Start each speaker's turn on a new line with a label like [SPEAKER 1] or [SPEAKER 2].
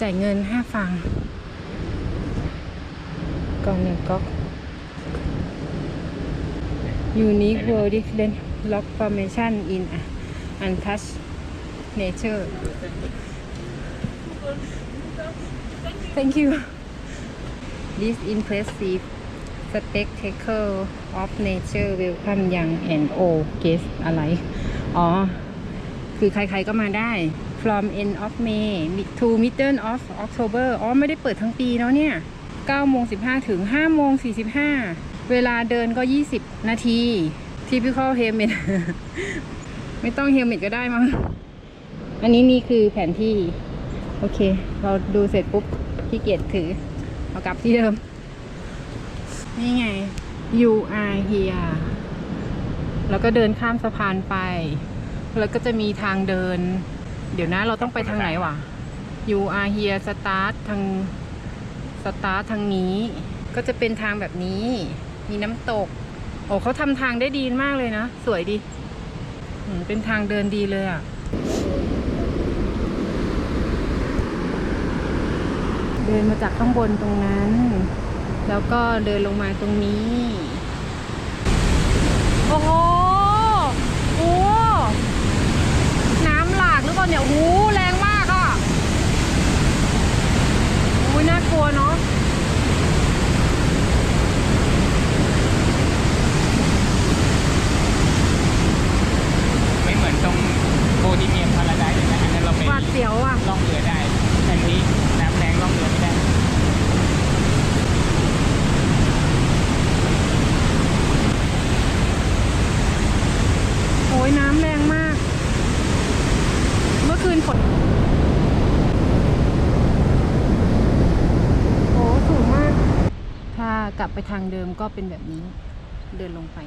[SPEAKER 1] จ่ายเงินห้าฟังกล่องหนึ่งก๊อกยูนิคเวิร์ดิเลนล็อกฟอร์เมชั่นอินอันทัชเนเจอร์ thank you this impressive spectacle of nature welcome young and old guests อะไร อ๋อ คือใครๆก็มาได้ from end of May to middle of October อ๋อ ไม่ได้เปิดทั้งปีเนาะเนี่ย9โมง15 ถึง5โมง45 เวลาเดินก็ 20 นาที typical helmet ไม่ต้อง helmet ก็ได้มั้ง อันนี้นี่คือแผนที่ โอเค เราดูเสร็จปุ๊บขี้เกียจถือ เอากลับที่เดิม นี่ไง you are here แล้วก็เดินข้ามสะพานไป แล้วก็จะมีทางเดิน เดี๋ยวนะเราต้องไปทางไหนวะ you are here start ทาง start ททางนี้ ก็จะเป็นทางแบบนี้ มีน้ำตก โอ้เขาทำทางได้ดีมากเลยนะ สวยดี เป็นทางเดินดีเลยอะ่ะเดินมาจากข้างบนตรงนั้น แล้วก็เดินลงมาตรงนี้ โอ้โหโอ้น้ำหลากหรือเปล่าเนี่ยโอ้โหแรงมากอะ่ะโอ้ยน่ากลัวเนาะ
[SPEAKER 2] ไม่เหมือนตรงโบฮีเมียมพาราไดซ์เลยนะอันนั้นเราไป
[SPEAKER 1] หวาดเสียวอะ
[SPEAKER 2] ล่องเรือได้อันนี้น้ำแรงล่องเรือไม่ได้
[SPEAKER 1] โอ้ยน้ำแรงมาก เมื่อคืนฝน โอ้สูงมาก ถ้า กลับไปทางเดิมก็เป็นแบบนี้ เดินลงไป